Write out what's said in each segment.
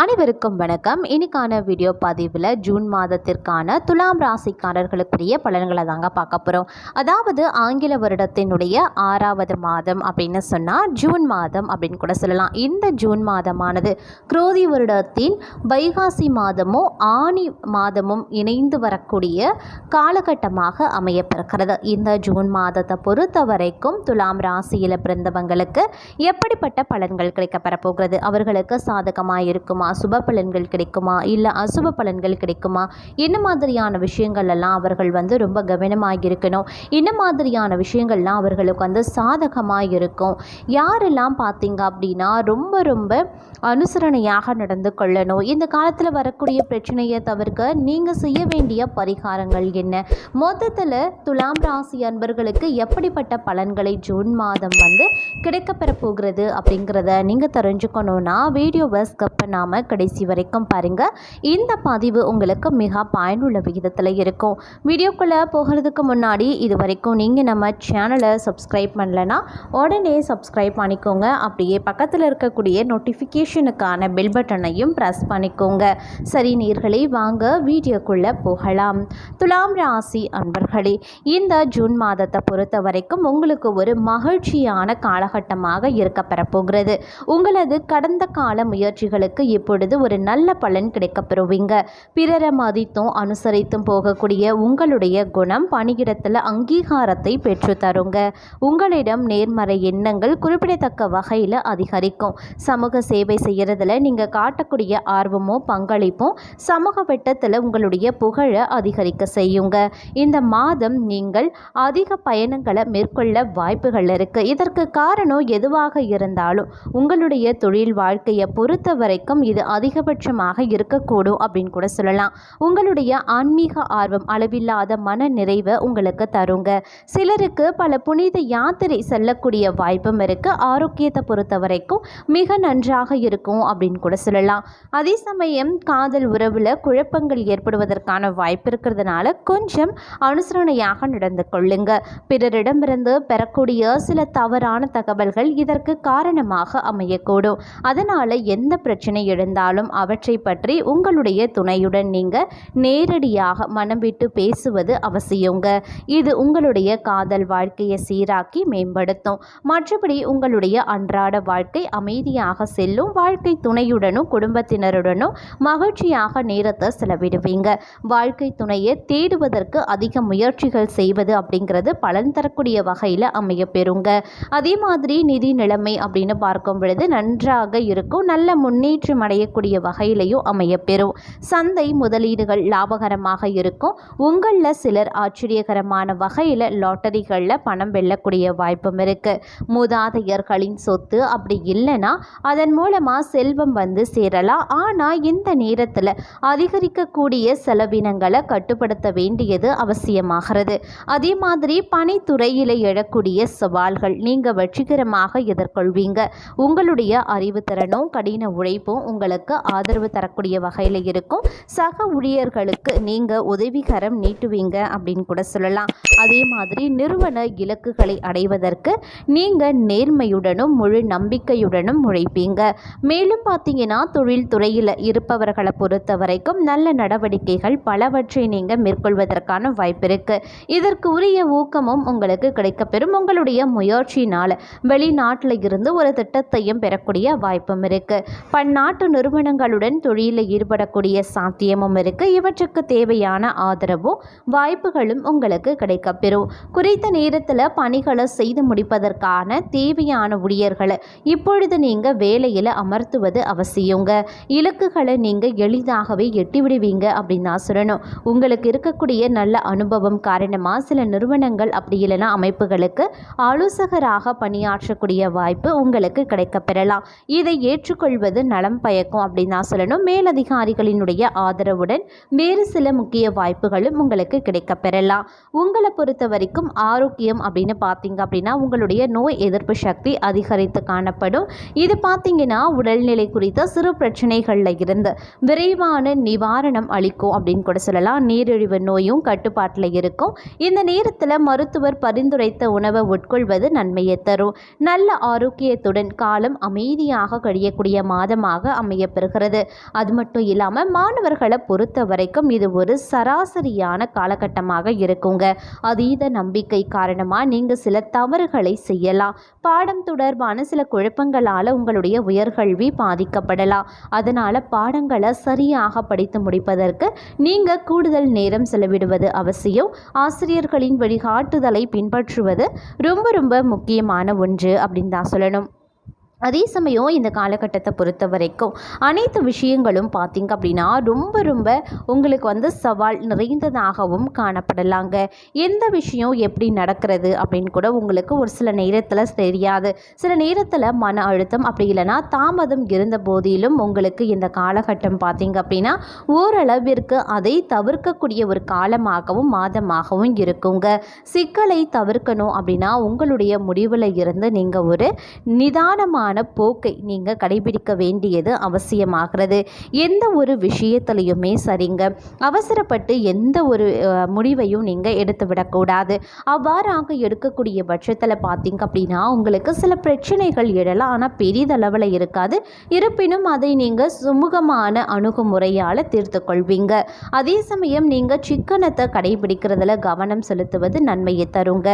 அனைவருக்கும் வணக்கம். இன்னைக்கான வீடியோ பதிவில் ஜூன் மாதத்திற்கான துலாம் ராசிக்காரர்களுக்குரிய பலன்களை தாங்க பார்க்க போகிறோம் அதாவது ஆங்கில வருடத்தினுடைய ஆறாவது மாதம் அப்படின்னு சொன்னால் ஜூன் மாதம் அப்படின்னு கூட சொல்லலாம். இந்த ஜூன் மாதமானது குரோதி வருடத்தின் வைகாசி மாதமும் ஆணி மாதமும் இணைந்து வரக்கூடிய காலகட்டமாக அமையப்பிருக்கிறது இந்த ஜூன் மாதத்தை பொறுத்த வரைக்கும் துலாம் ராசியில் பிறந்தவங்களுக்கு எப்படிப்பட்ட பலன்கள் கிடைக்கப்பெற போகிறது? அவர்களுக்கு சாதகமாக இருக்கும் சுப பலன்கள் கிடைக்குமா? இல்லை அசுப பலன்கள் கிடைக்குமா? என்ன மாதிரியான விஷயங்கள் எல்லாம் அவர்கள் வந்து ரொம்ப கவனமாக இருக்கணும் என்ன மாதிரியான விஷயங்கள்லாம் அவர்களுக்கு வந்து சாதகமாக இருக்கும் யாரெல்லாம் பார்த்தீங்க அப்படின்னா ரொம்ப ரொம்ப அனுசரணையாக நடந்து கொள்ளணும். இந்த காலத்தில் வரக்கூடிய பிரச்சனையை தவிர்க்க நீங்கள் செய்ய வேண்டிய பரிகாரங்கள் என்ன? மொத்தத்தில் துலாம் ராசி அன்பர்களுக்கு எப்படிப்பட்ட பலன்களை ஜூன் மாதம் வந்து கிடைக்கப்பெற போகிறது அப்படிங்கிறத நீங்கள் தெரிஞ்சுக்கணுன்னா வீடியோவை ஸ்கிப் பண்ணாமல் கடைசி வரைக்கும் பாருங்கள் இந்த பதிவு உங்களுக்கு மிக பயனுள்ள விகிதத்தில் இருக்கும். வீடியோக்குள்ளே போகிறதுக்கு முன்னாடி இது வரைக்கும் நீங்கள் நம்ம சேனலை சப்ஸ்கிரைப் பண்ணலைன்னா உடனே சப்ஸ்கிரைப் பண்ணிக்கோங்க. அப்படியே பக்கத்தில் இருக்கக்கூடிய நோட்டிஃபிகேஷனுக்கான பெல் பட்டனையும் ப்ரெஸ் பண்ணிக்கோங்க. சரி நீர்களை வாங்க வீடியோக்குள்ளே போகலாம். துலாம் ராசி அன்பர்களே இந்த ஜூன் மாதத்தை பொறுத்த வரைக்கும் உங்களுக்கு ஒரு மகிழ்ச்சியான காலகட்டமாக இருக்கப்பெற போகிறது. உங்களது கடந்த கால முயற்சிகளுக்கு இப்பொழுது ஒரு நல்ல பலன் கிடைக்கப்பெறுவீங்க பிறரை மதித்தும் அனுசரித்தும் போகக்கூடிய உங்களுடைய குணம் பணியிடத்தில் அங்கீகாரத்தை பெற்று தருங்க. உங்களிடம் நேர்மறை எண்ணங்கள் குறிப்பிடத்தக்க வகையில் அதிகரிக்கும். சமூக சேவை செய்கிறதுல நீங்கள் காட்டக்கூடிய ஆர்வமோ பங்களிப்பும் சமூக வட்டத்தில் உங்களுடைய புகழை அதிகரிக்க செய்யுங்க. இந்த மாதம் நீங்கள் அதிக பயணங்களை மேற்கொள்ள வாய்ப்புகள் இருக்குது இதற்கு காரணம் எதுவாக இருந்தாலும் உங்களுடைய தொழில் வாழ்க்கையை பொறுத்த வரைக்கும் இது அதிகபட்சமாக இருக்கக்கூடும் அப்படின்னு கூட சொல்லலாம். உங்களுடைய ஆன்மீக ஆர்வம் அளவில்லாத மன நிறைவை உங்களுக்கு தருங்க. சிலருக்கு பல புனித யாத்திரை செல்லக்கூடிய வாய்ப்பும் இருக்குது ஆரோக்கியத்தை பொறுத்த வரைக்கும் மிக நன்றாக இருக்கும் அப்படின்னு கூட சொல்லலாம். அதே சமயம் காதல் உறவில் குழப்பங்கள் ஏற்படுவதற்கான வாய்ப்பு இருக்கிறதுனால கொஞ்சம் அனுசரணையாக நடந்து கொள்ளுங்க. பிறரிடமிருந்து பெறக்கூடிய சில தவறான தகவல்கள் இதற்கு காரணமாக அமையக்கூடும். அதனால் எந்த பிரச்சனை இருந்தாலும் அவற்றை பற்றி உங்களுடைய துணையுடன் நீங்கள் நேரடியாக மனம் விட்டு பேசுவது அவசியங்க. இது உங்களுடைய காதல் வாழ்க்கையை சீராக்கி மேம்படுத்தும். மற்றபடி உங்களுடைய அன்றாட வாழ்க்கை அமைதியாக செல்லும். வாழ்க்கை துணையுடனும் குடும்பத்தினருடனும் மகிழ்ச்சியாக நேரத்தை செலவிடுவீங்க. வாழ்க்கை துணையை தேடுவதற்கு அதிக முயற்சிகள் செய்வது அப்படிங்கிறது பலன் தரக்கூடிய வகையில் அமைய பெறுங்க. அதே மாதிரி நிதி நிலைமை அப்படின்னு பார்க்கும் பொழுது நன்றாக இருக்கும். நல்ல முன்னேற்றம் அடையக்கூடிய வகையிலையும் அமையப்பெறும். சந்தை முதலீடுகள் லாபகரமாக இருக்கும். உங்களில் சிலர் ஆச்சரியகரமான வகையில் லாட்டரிகளில் பணம் வெல்லக்கூடிய வாய்ப்பும் இருக்குது மூதாதையர்களின் சொத்து அப்படி இல்லைன்னா அதன் மூலமாக செல்வம் வந்து சேரலாம். ஆனால் இந்த நேரத்தில் அதிகரிக்கக்கூடிய செலவினங்களை கட்டுப்படுத்த வேண்டியது அவசியமாகிறது. அதே மாதிரி பணித்துறையில் எழக்கூடிய சவால்கள் நீங்கள் வெற்றிகரமாக எதிர்கொள்வீங்க. உங்களுடைய அறிவுத்திறனும் கடின உழைப்பும் உங்களுக்கு ஆதரவு தரக்கூடிய வகையில் இருக்கும். சக ஊழியர்களுக்கு நீங்கள் உதவிகரம் நீட்டுவீங்க அப்படின்னு கூட சொல்லலாம். அதே மாதிரி நிறுவன இலக்குகளை அடைவதற்கு நீங்கள் நேர்மையுடனும் முழு நம்பிக்கையுடனும் உழைப்பீங்க. மேலும் பார்த்தீங்கன்னா தொழில் துறையில் இருப்பவர்களை பொறுத்த வரைக்கும் நல்ல நடவடிக்கைகள் பலவற்றை நீங்கள் மேற்கொள்வதற்கான வாய்ப்பு இருக்கு. இதற்கு உரிய ஊக்கமும் உங்களுக்கு கிடைக்கப்பெறும். உங்களுடைய முயற்சியினால் வெளிநாட்டில் இருந்து ஒரு திட்டத்தையும் பெறக்கூடிய வாய்ப்பும் இருக்கு. பன்னாட்டு நிறுவனங்களுடன் தொழிலில் ஈடுபடக்கூடிய சாத்தியமும் இருக்கு. இவற்றுக்கு தேவையான ஆதரவும் வாய்ப்புகளும் உங்களுக்கு கிடைக்கப்பெறும் குறித்த நேரத்தில் பணிகளை செய்து முடிப்பதற்கான தேவையான ஊழியர்களை இப்பொழுது நீங்கள் வேலையில் அமர்த்துவது அவசியங்க. இலக்குகளை நீங்கள் எளிதாகவே எட்டி விடுவீங்க அப்படின்னு நான் சொல்லணும். உங்களுக்கு இருக்கக்கூடிய நல்ல அனுபவம் காரணமாக சில நிறுவனங்கள் அப்படி இல்லைன்னா அமைப்புகளுக்கு ஆலோசகராக பணியாற்றக்கூடிய வாய்ப்பு உங்களுக்கு கிடைக்கப்பெறலாம் இதை ஏற்றுக்கொள்வது நலம் பயக்கும் அப்படின்னு தான் சொல்லணும். மேலதிகாரிகளினுடைய ஆதரவுடன் வேறு சில முக்கிய வாய்ப்புகளும் உங்களுக்கு கிடைக்க பெறலாம். உங்களை பொறுத்த வரைக்கும் ஆரோக்கியம் அப்படின்னு பார்த்தீங்க அப்படின்னா உங்களுடைய நோய் எதிர்ப்பு சக்தி அதிகரித்து காணப்படும். இது பார்த்தீங்கன்னா உடல்நிலை குறித்த சிறு பிரச்சனைகளில் இருந்து விரைவான நிவாரணம் அளிக்கும் அப்படின்னு கூட சொல்லலாம். நீரிழிவு நோயும் கட்டுப்பாட்டில் இருக்கும். இந்த நேரத்தில் மருத்துவர் பரிந்துரைத்த உணவை உட்கொள்வது நன்மையை தரும். நல்ல ஆரோக்கியத்துடன் காலம் அமைதியாக கழியக்கூடிய மாதமாக அமையப்பெறுகிறது. அது மட்டும் இல்லாமல் மாணவர்களை பொறுத்த வரைக்கும் இது ஒரு சராசரியான காலகட்டமாக இருக்குங்க. அதீத நம்பிக்கை காரணமாக நீங்கள் சில தவறுகளை செய்யலாம். பாடம் தொடர்பான சில குழப்பங்களால் உங்களுடைய உயர்கல்வி பாதிக்கப்படலாம். அதனால் பாடங்களை சரியாக படித்து முடிப்பதற்கு நீங்கள் கூடுதல் நேரம் செலவிடுவது அவசியம். ஆசிரியர்களின் வழிகாட்டுதலை பின்பற்றுவது ரொம்ப ரொம்ப முக்கியமான ஒன்று அப்படின்னு தான் சொல்லணும். அதே சமயம் இந்த காலகட்டத்தை பொறுத்த வரைக்கும் அனைத்து விஷயங்களும் பார்த்திங்க அப்படின்னா ரொம்ப ரொம்ப உங்களுக்கு வந்து சவால் நிறைந்ததாகவும் காணப்படலாங்க. எந்த விஷயம் எப்படி நடக்கிறது அப்படின்னு கூட உங்களுக்கு ஒரு சில நேரத்தில் தெரியாது. சில நேரத்தில் மன அழுத்தம் அப்படி இல்லைன்னா தாமதம் இருந்த போதிலும் உங்களுக்கு இந்த காலகட்டம் பார்த்திங்க அப்படின்னா ஓரளவிற்கு அதை தவிர்க்கக்கூடிய ஒரு காலமாகவும் மாதமாகவும் இருக்குங்க. சிக்கலை தவிர்க்கணும் அப்படின்னா உங்களுடைய முடிவில் இருந்து நீங்கள் ஒரு நிதானமான போக்கை நீங்கள் கடைபிடிக்க வேண்டியது அவசியமாகிறது. எந்த ஒரு விஷயத்துலையுமே சரிங்க. அவசரப்பட்டு எந்த ஒரு முடிவையும் நீங்கள் எடுத்து விடக்கூடாது. அவ்வாறாக எடுக்கக்கூடிய பட்சத்தில் பார்த்தீங்க அப்படின்னா உங்களுக்கு சில பிரச்சனைகள் எழலாம். ஆனால் பெரிதளவில் இருக்காது. இருப்பினும் அதை நீங்கள் சுமூகமான அணுகுமுறையால் தீர்த்து கொள்வீங்க அதே சமயம் நீங்கள் சிக்கனத்தை கடைபிடிக்கிறதுல கவனம் செலுத்துவது நன்மையை தருங்க.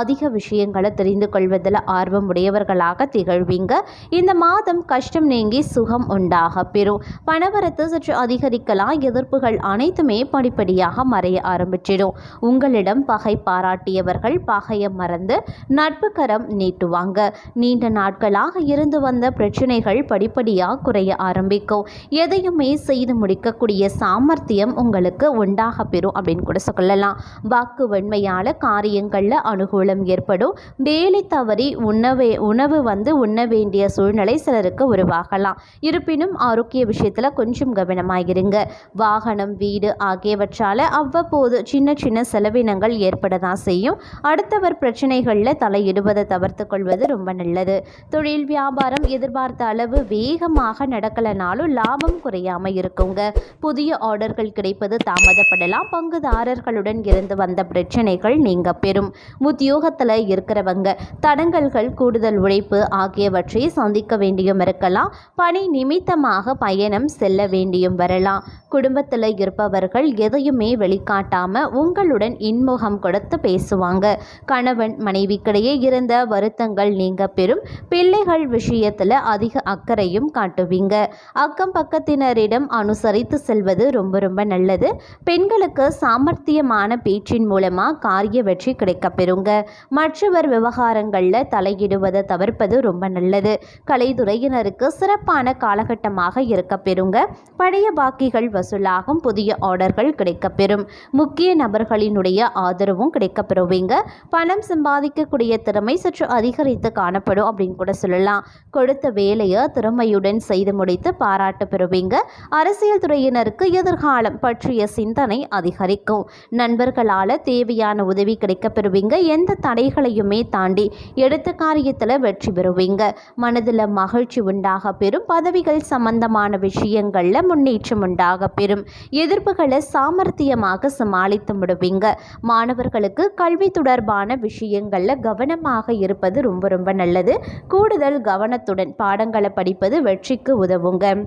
அதிக விஷயங்களை தெரிந்து கொள்வதில் ஆர்வம் உடையவர்களாக திகழ்வீங்க. இந்த மாதம் கஷ்டம் நீங்கி சுகம் உண்டாக பெறும். பணவரத்து சற்று அதிகரிக்கலாம். எதிர்ப்புகள் அனைத்துமே படிப்படியாக மறைய ஆரம்பிச்சிடும். உங்களிடம் பகை பாராட்டியவர்கள் பகையை மறந்து நட்பு கரம் நீட்டுவாங்க. நீண்ட நாட்களாக இருந்து வந்த பிரச்சனைகள் படிப்படியாக குறைய ஆரம்பிக்கும். எதையுமே செய்து முடிக்கக்கூடிய சாமர்த்தியம் உங்களுக்கு உண்டாக பெறும் அப்படின்னு கூட சொல்லலாம். வாக்கு வெண்மையால காரியங்களில் அனுகூலம் ஏற்படும். வேலை தவறி உணவே உணவு வந்து உண்ண வேண்டிய சூழ்நிலை சிலருக்கு உருவாகலாம். இருப்பினும் ஆரோக்கிய விஷயத்தில் கொஞ்சம் கவனமாயிருங்க. வாகனம் வீடு ஆகியவற்றால் அவ்வப்போது சின்ன சின்ன செலவினங்கள் ஏற்பட தான் செய்யும். அடுத்தவர் பிரச்சனைகளில் தலையிடுவதை தவிர்த்து கொள்வது ரொம்ப நல்லது. தொழில் வியாபாரம் எதிர்பார்த்த அளவு வேகமாக நடக்கலைனாலும் லாபம் குறையாம இருக்குங்க. புதிய ஆர்டர்கள் கிடைப்பது தாமதப்படலாம். பங்குதாரர்களுடன் இருந்து வந்த பிரச்சனைகள் நீங்க பெறும். உத்தியோகத்தில் இருக்கிறவங்க தடங்கல்கள் கூடுதல் உழைப்பு ஆகியவற்றை சந்திக்க வேண்டியும் இருக்கலாம். பணி நிமித்தமாக பயணம் செல்ல வேண்டியும் வரலாம். குடும்பத்தில் இருப்பவர்கள் எதையுமே வெளிக்காட்டாம உங்களுடன் இன்முகம் கொடுத்து பேசுவாங்க. கணவன் மனைவிக்கிடையே இருந்த வருத்தங்கள் நீங்க பெறும். பிள்ளைகள் விஷயத்தில் அதிக அக்கறையும் காட்டுவீங்க. அக்கம் பக்கத்தினரிடம் அனுசரித்து செல்வது ரொம்ப ரொம்ப நல்லது. பெண்களுக்கு சாமர்த்தியமான பேச்சின் மூலமாக காரிய வெற்றி கிடைக்கப் பெறுங்க. மற்றவர் விவகாரங்களில் தலையிடுவதை தவிர்ப்பது ரொம்ப நல்லது. கலைத்துறையினருக்கு சிறப்பான காலகட்டமாக இருக்க பெறுங்க பழைய பாக்கிகள் வசூலாகும். புதிய ஆர்டர்கள் கிடைக்கப்பெறும். முக்கிய நபர்களினுடைய ஆதரவும் கிடைக்கப்பெறுவீங்க. பணம் சம்பாதிக்கக்கூடிய திறமை சற்று அதிகரித்து காணப்படும் அப்படின்னு கூட சொல்லலாம். கொடுத்த வேலையை திறமையுடன் செய்து முடித்து பாராட்டு பெறுவீங்க. அரசியல் துறையினருக்கு எதிர்காலம் பற்றிய சிந்தனை அதிகரிக்கும். நண்பர்களால் தேவையான உதவி கிடைக்கப்பெறுவீங்க. எந்த தடைகளையுமே தாண்டி எடுத்த காரியத்தில் வெற்றி பெறுவீங்க. மனதில் மகிழ்ச்சி உண்டாக பெறும். பதவிகள் சம்பந்தமான விஷயங்களில் முன்னேற்றம் உண்டாக பெறும். எதிர்ப்புகளை சாமர்த்தியமாக சமாளித்து விடுவீங்க. மாணவர்களுக்கு கல்வி தொடர்பான விஷயங்களில் கவனமாக இருப்பது ரொம்ப ரொம்ப நல்லது. கூடுதல் கவனத்துடன் பாடங்களை படிப்பது வெற்றிக்கு உதவுங்க.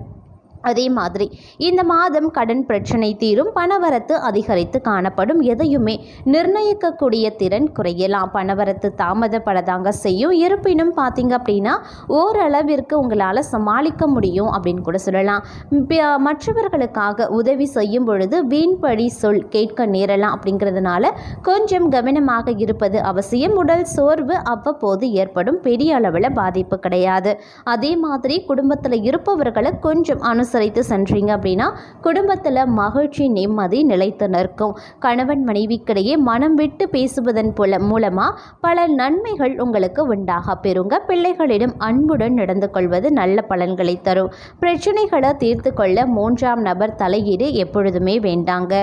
அதே மாதிரி இந்த மாதம் கடன் பிரச்சனை தீரும் பணவரத்து அதிகரித்து காணப்படும் எதையுமே நிர்ணயிக்கக்கூடிய திறன் குறையலாம். பணவரத்து தாமதப்படதாங்க செய்யும். இருப்பினும் பார்த்தீங்க அப்படின்னா ஓரளவிற்கு உங்களால் சமாளிக்க முடியும் அப்படின்னு கூட சொல்லலாம். மற்றவர்களுக்காக உதவி செய்யும் பொழுது வீண்படி சொல் கேட்க நேரலாம் அப்படிங்கிறதுனால கொஞ்சம் கவனமாக இருப்பது அவசியம். உடல் சோர்வு அவ்வப்போது ஏற்படும். பெரிய அளவில் பாதிப்பு கிடையாது. அதே மாதிரி குடும்பத்தில் இருப்பவர்களை கொஞ்சம் அனுசரித்து சென்றீங்க அப்படின்னா குடும்பத்தில் மகிழ்ச்சி நிம்மதி நிலைத்து நிற்கும். கணவன் மனைவிக்கிடையே மனம் விட்டு பேசுவதன் போல மூலமாக பல நன்மைகள் உங்களுக்கு உண்டாக பெறுங்க. பிள்ளைகளிடம் அன்புடன் நடந்து கொள்வது நல்ல பலன்களை தரும். பிரச்சனைகளை தீர்த்து கொள்ள மூன்றாம் நபர் தலையீடு எப்பொழுதுமே வேண்டாங்க.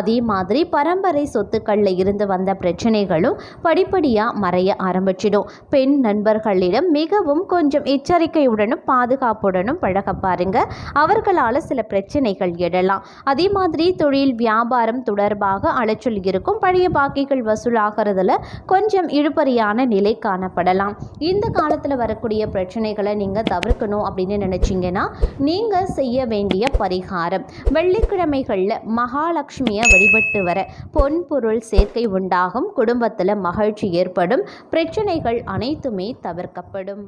அதே மாதிரி பரம்பரை சொத்துக்களில் இருந்து வந்த பிரச்சனைகளும் படிப்படியாக மறைய ஆரம்பிச்சிடும். பெண் நண்பர்களிடம் மிகவும் கொஞ்சம் எச்சரிக்கையுடனும் பாதுகாப்புடனும் பழக பாருங்க. அவர் அவர்களால் சில பிரச்சனைகள் எழலாம். அதே மாதிரி தொழில் வியாபாரம் தொடர்பாக அலைச்சல் இருக்கும். பழைய பாக்கிகள் வசூலாகிறதுல கொஞ்சம் இழுபறியான நிலை காணப்படலாம். இந்த காலத்தில் வரக்கூடிய பிரச்சனைகளை நீங்கள் தவிர்க்கணும் அப்படின்னு நினச்சிங்கன்னா நீங்கள் செய்ய வேண்டிய பரிகாரம். வெள்ளிக்கிழமைகளில் மகாலட்சுமியை வழிபட்டு வர பொன் பொருள் சேர்க்கை உண்டாகும். குடும்பத்தில் மகிழ்ச்சி ஏற்படும். பிரச்சனைகள் அனைத்துமே தவிர்க்கப்படும்.